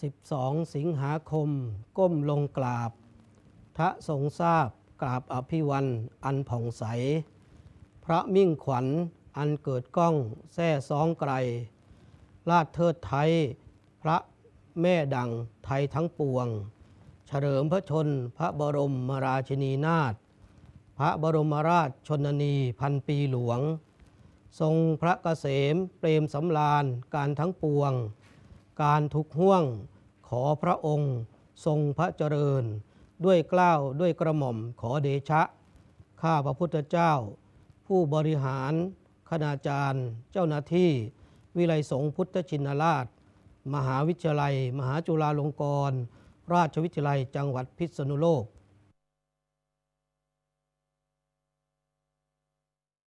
12 สิงหาคม ก้มลงกราบทะทรงทราบกราบอภิวันอันผ่องใส พระมิ่งขวัญอันเกิดก้องแท่ซองไกลลาดเทิดไทย พระแม่ดังไทยทั้งปวง เฉลิมพระชนพระบรมราชินีนาถพระบรมราชชนนีพันปีหลวง ทรงพระเกษมเปรมสำราญการทั้งปวง การทุกห่วง ขอพระองค์ ทรงพระเจริญ ด้วยกล้าวด้วยกระหม่อมขอเดชะ ข้าพระพุทธเจ้า ผู้บริหารคณาจารย์ เจ้าหน้าที่ วิไลสงฆ์พุทธชินราช มหาวิทยาลัย มหาจุฬาลงกรณราชวิทยาลัยจังหวัดพิษณุโลก